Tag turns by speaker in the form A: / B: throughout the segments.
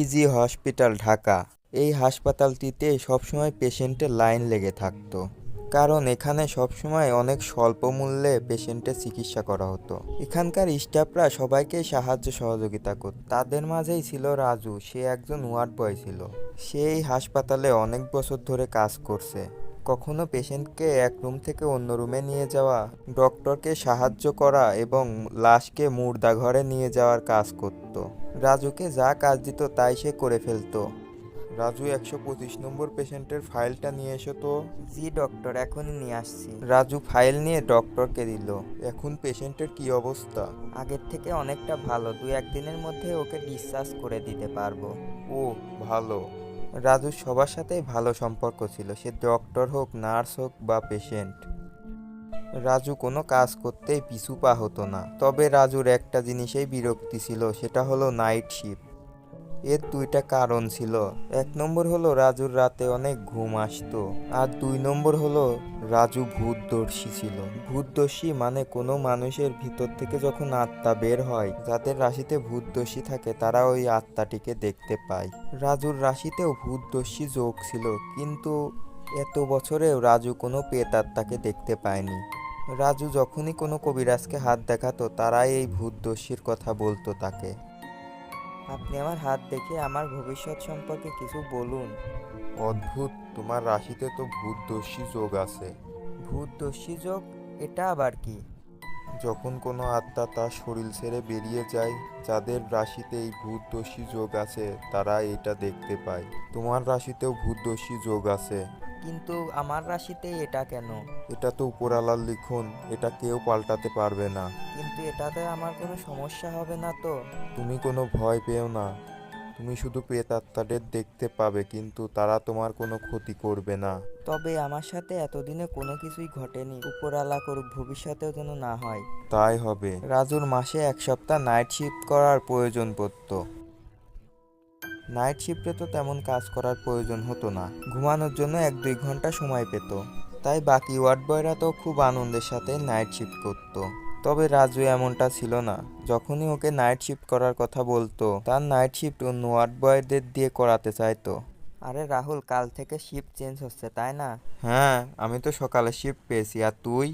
A: PG hospital Dhaka এই হাসপাতালটিতে সবসময় পেশেন্টের লাইন লেগে থাকতো। কারণ এখানে সবসময় অনেক স্বল্প মূল্যে পেশেন্টের চিকিৎসা করা হতো। এখানকার স্টাফরা সবাইকে সাহায্য সহযোগিতা করত। তাদের মাঝেই ছিল রাজু। সে একজন ওয়ার্ড বয় ছিল। সে এই হাসপাতালে অনেক বছর ধরে কাজ করছে। কখনো পেশেন্টকে এক রুম থেকে অন্য রুমে নিয়ে যাওয়া, ডক্টরকে সাহায্য করা এবং লাশকে মুর্দা ঘরে নিয়ে যাওয়ার কাজ করত। রাজুকে যা কাজ দিত তাই সে করে ফেলতো। রাজু একশো পঁচিশ নম্বর পেশেন্টের ফাইলটা নিয়ে এসো তো জি ডক্টর এখনই নিয়ে আসছি। রাজু ফাইল নিয়ে ডক্টরকে দিল। এখন পেশেন্টের কি অবস্থা? আগের থেকে অনেকটা ভালো। দু একদিনের মধ্যে ওকে ডিসচার্জ করে দিতে পারব। ও ভালো। রাজুর সবার সাথেই ভালো সম্পর্ক ছিল। সে ডক্টর হোক নার্স হোক বা পেশেন্ট। রাজু কোনো কাজ করতেই পিছু পা হতো না। তবে রাজুর একটা জিনিসেই বিরক্তি ছিল, সেটা হলো নাইট শিফট এর দুইটা কারণ ছিল। এক নম্বর হলো রাজুর রাতে অনেক ঘুম আসতো। আর দুই নম্বর হলো রাজু ভূতদর্শী ছিল। ভূতদর্শী মানে কোনো মানুষের ভিতর থেকে যখন আত্মা বের হয়, যাদের রাশিতে ভূতদর্শী থাকে, তারা ওই আত্মাটিকে দেখতে পায়। রাজুর রাশিতেও ভূতদর্শী যোগ ছিল, কিন্তু এত বছরেও রাজু কোনো পেতাত্মাকে দেখতে পায়নি। রাজু যখনই কোনো কবিরাজকে হাত দেখাতো তারাই এই ভূতদর্শীর কথা বলতো তাকে। আপনি আমার হাত দেখে আমার ভবিষ্যৎ সম্পর্কে কিছু বলুন। অদ্ভুত তোমার রাশিতে তো ভূতদর্শী যোগ আছে। ভূতদর্শী যোগ? এটা আবার কি? যখন কোনো আত্মা তার শরীর ছেড়ে বেরিয়ে যায় যাদের রাশিতে এই ভূতদর্শী যোগ আছে তারা এটা দেখতে পায়। তোমার রাশিতেও ভূতদর্শী যোগ আছে। কিন্তু আমার রাশিতে এটা কেন? এটা তো উপরালার লিখন এটা কেউ পাল্টাতে পারবে না। কিন্তু এটাতে আমার কোনো সমস্যা হবে না তো? তুমি কোনো ভয় পেও না। তুমি শুধু প্রেতাত্মাদের দেখতে পাবে কিন্তু তারা তোমার কোনো ক্ষতি করবে না। তবে আমার সাথে এতদিনে কোনো কিছুই ঘটেনি। উপরালা করুক ভবিষ্যতেও যেন না হয়। তাই হবে। রাজুর মাসে এক সপ্তাহ নাইট শিফট করার প্রয়োজন পড়তো। নাইট শিফটে তো তেমন কাজ করার প্রয়োজন হতো না। ঘুমানোর জন্য এক দুই ঘণ্টা সময় পেত। তাই বাকি ওয়ার্ড বয়রা তো খুব আনন্দের সাথে নাইট শিফট করত। তবে রাজু এমনটা ছিল না। যখনই ওকে নাইট শিফট করার কথা বলতো তার নাইট শিফট অন্য ওয়ার্ড বয়দের দিয়ে করাতে চাইতো। আরে রাহুল কাল থেকে শিফট চেঞ্জ হচ্ছে তাই না? হ্যাঁ আমি তো সকালে শিফট পেয়েছি আর তুই?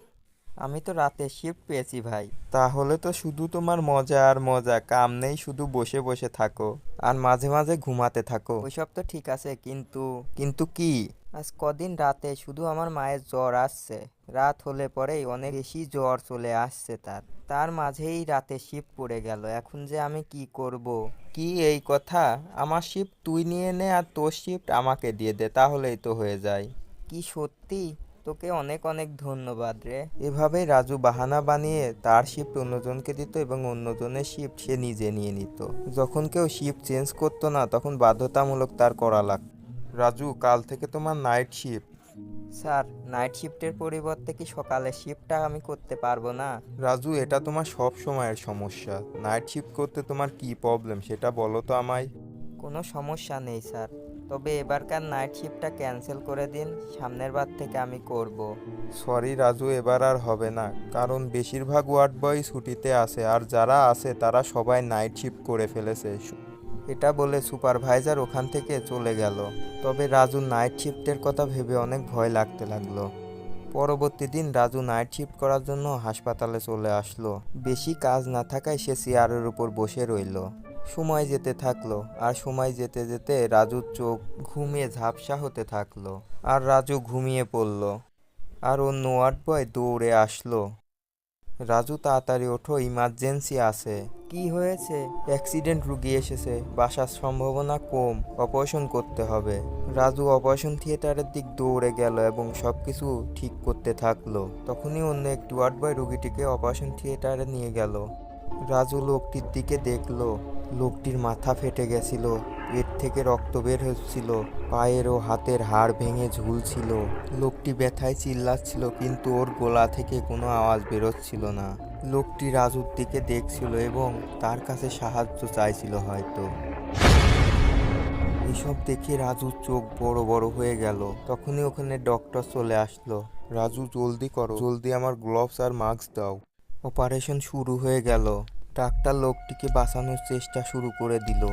A: আমি তো রাতে শিফট পেয়েছি ভাই। তাহলে তো শুধু তোমার মজা আর মজা কাম নেই শুধু বসে বসে থাকো। আর মাঝে মাঝে ঘুমাতে থাকো। ওইসব তো ঠিক আছে কিন্তু কিন্তু কি? আজ কদিন রাতে শুধু আমার মায়ের জ্বর আসছে। রাত হলে পরেই অনেক বেশি জ্বর চলে আসছে তার। তার মাঝেই রাতে শিফট পড়ে গেল। এখন যে আমি কি করব? কি এই কথা? আমার শিফট তুই নিয়ে নে আর তোর শিফট আমাকে দিয়ে দে তাহলেই তো হয়ে যায়। কি সত্যি? তোকে অনেক অনেক ধন্যবাদ রে। এভাবে রাজু বাহানা বানিয়ে তার শিফট অন্যজনকে দিত এবং অন্যজনের শিফট সে নিজে নিয়ে নিত। যখন কেউ শিফট চেঞ্জ করতো না তখন বাধ্যতামূলক তার করা লাগতো রাজু কাল থেকে তোমার নাইট শিফট স্যার নাইট শিফটের পরিবর্তে কি সকালে শিফটটা আমি করতে পারব না? রাজু এটা তোমার সব সময়ের সমস্যা। নাইট শিফট করতে তোমার কি প্রবলেম সেটা বলো তো আমায়। কোনো সমস্যা নেই স্যার। তবে এবারকার নাইট শিফটটা ক্যান্সেল করে দিন, সামনের বার থেকে আমি করব। সরি রাজু, এবার আর হবে না। কারণ বেশিরভাগ ওয়ার্ড বয় ছুটিতে আছে আর যারা আছে তারা সবাই নাইট শিফট করে ফেলেছে। এটা বলে সুপারভাইজার ওখান থেকে চলে গেল। তবে রাজু নাইট শিফটের কথা ভেবে অনেক ভয় লাগতে লাগল। পরবর্তী দিন রাজু নাইট শিফট করার জন্য হাসপাতালে চলে আসলো। বেশি কাজ না থাকায় সে চেয়ারের উপর বসে রইল। সময় যেতে থাকল আর সময় যেতে যেতে রাজুর চোখ ঘুমিয়ে ঝাপসা হতে থাকল আর রাজু ঘুমিয়ে পড়ল আর অন্য ওয়ার্ড বয় দৌড়ে আসলো। রাজু তাড়াতাড়ি ওঠো, ইমার্জেন্সি আছে। কি হয়েছে? অ্যাক্সিডেন্ট রুগী এসেছে, বাসার সম্ভাবনা কম, অপারেশন করতে হবে। রাজু অপারেশন থিয়েটারের দিক দৌড়ে গেল এবং সব কিছু ঠিক করতে থাকল। তখনই অন্য একটি ওয়ার্ড বয় রুগীটিকে অপারেশন থিয়েটারে নিয়ে গেল। রাজু লোকটির দিকে দেখল। লোকটির মাথা ফেটে গেছিল, পেট থেকে রক্ত বের হচ্ছিল, পায়ের ও হাতের হাড় ভেঙে ঝুলছিল। লোকটি ব্যথায় চিল্লাচ্ছিল, কিন্তু ওর গলা থেকে কোনো আওয়াজ বেরোচ্ছিল না। লোকটি রাজুর দিকে দেখছিল এবং তার কাছে সাহায্য চাইছিল হয়তো। এসব দেখে রাজুর চোখ বড় বড় হয়ে গেল। তখনই ওখানে ডক্টর চলে আসলো। রাজু, জলদি করো। জলদি আমার গ্লোভস আর মাস্ক দাও। অপারেশন শুরু হয়ে গেল। ডাক্তার লোকটিকে বাঁচানোর চেষ্টা শুরু করে দিল।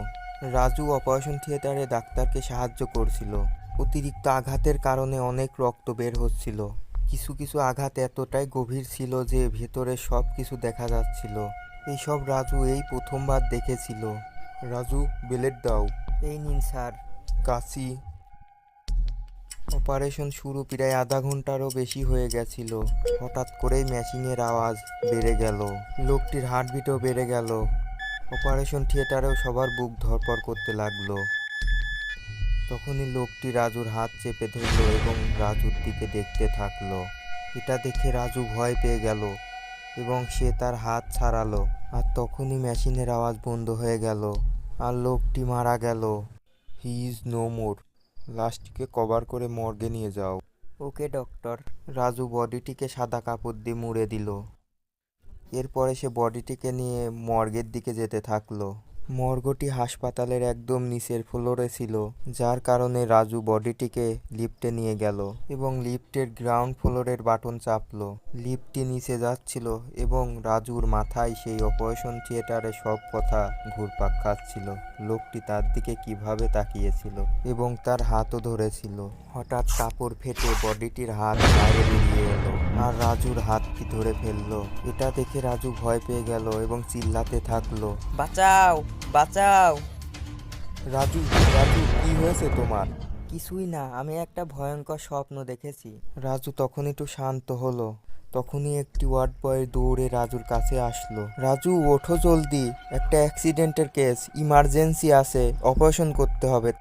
A: রাজু অপারেশন থিয়েটারে ডাক্তারকে সাহায্য করছিল। অতিরিক্ত আঘাতের কারণে অনেক রক্ত বের হচ্ছিল। কিছু কিছু আঘাত এতটাই গভীর ছিল যে ভেতরে সব কিছু দেখা যাচ্ছিল। এইসব রাজু এই প্রথমবার দেখেছিল। রাজু বেলেট দাও।
B: এই নিন, স্যার।
A: কাশি অপারেশন শুরু প্রায় আধা ঘন্টারও বেশি হয়ে গেছিল। হঠাৎ করেই মেশিনের আওয়াজ বেড়ে গেল। লোকটির হার্টবিটও বেড়ে গেল। অপারেশন থিয়েটারেও সবার বুক ধরপড় করতে লাগল। তখনই লোকটি রাজুর হাত চেপে ধরলো এবং রাজুর দিকে দেখতে থাকল। এটা দেখে রাজু ভয় পেয়ে গেল এবং সে তার হাত ছাড়ালো আর তখনই মেশিনের আওয়াজ বন্ধ হয়ে গেল আর লোকটি মারা গেল। He is no more. লাশটিকে cover করে মর্গে নিয়ে যাও।
B: ওকে, ডক্টর।
A: রাজু বডিটিকে সাদা কাপড় দিয়ে মুড়ে দিল। এরপরে সে বডিটিকে নিয়ে মর্গের দিকে যেতে থাকল। মর্গটি হাসপাতালের একদম নিচের ফ্লোরে ছিল, যার কারণে রাজু বডিটিকে লিফটে নিয়ে গেল এবং লিফটের গ্রাউন্ড ফ্লোরের বাটন চাপলো। লিফটটি নিচে যাচ্ছিল এবং রাজুর মাথায় সেই অপারেশন থিয়েটারে সব কথা ঘুরপাক খাচ্ছিল। লোকটি তার দিকে কীভাবে তাকিয়েছিল এবং তার হাতও ধরেছিল। হঠাৎ কাপড় ফেটে বডিটির হাত বাইরে বেরিয়ে এলো। আর রাজুর হাত হাতটি ধরে ফেলল? এটা দেখে রাজু ভয় পেয়ে গেল এবং চিল্লাতে থাকল।
B: বাঁচাও বাঁচাও।
A: রাজু রাজু কি হয়েছে তোমার?
B: কিছুই না আমি একটা ভয়ঙ্কর স্বপ্ন দেখেছি।
A: রাজু তখন একটু শান্ত হলো। তখনই একটি ওয়ার্ড বয় দৌড়ে রাজুর কাছে আসলো। রাজু ওঠো জলদি। একটা অ্যাক্সিডেন্টের কেস ইমার্জেন্সি আছে অপারেশন করতে হবে।